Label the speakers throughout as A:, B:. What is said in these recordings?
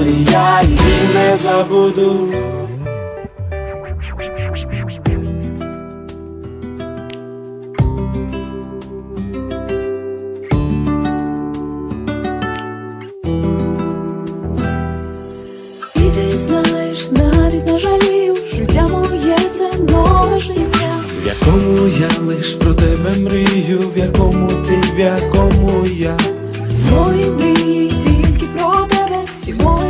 A: ніколи я її не забуду.
B: І ти знаєш, навіть не жалію, життя моє це нове життя.
A: В якому я лиш про тебе мрію, в якому ти, в якому я.
B: З мої мрії тільки про тебе, всі мої.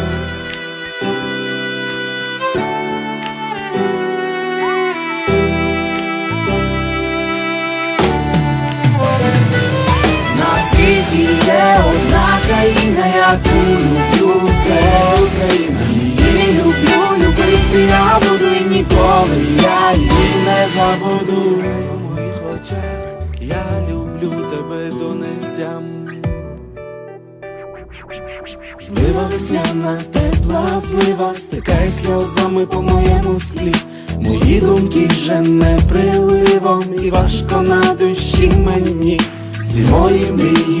A: Країна, люблю, це Україна. Її люблю, любити я буду і ніколи я її не забуду. У моїх очах я люблю тебе до нестям. Злива весняна, тепла злива, стикай сльозами по моєму слі. Мої думки жене приливом, і важко на душі мені. Всі мої мрії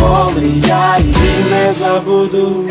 A: ніколи я її не забуду.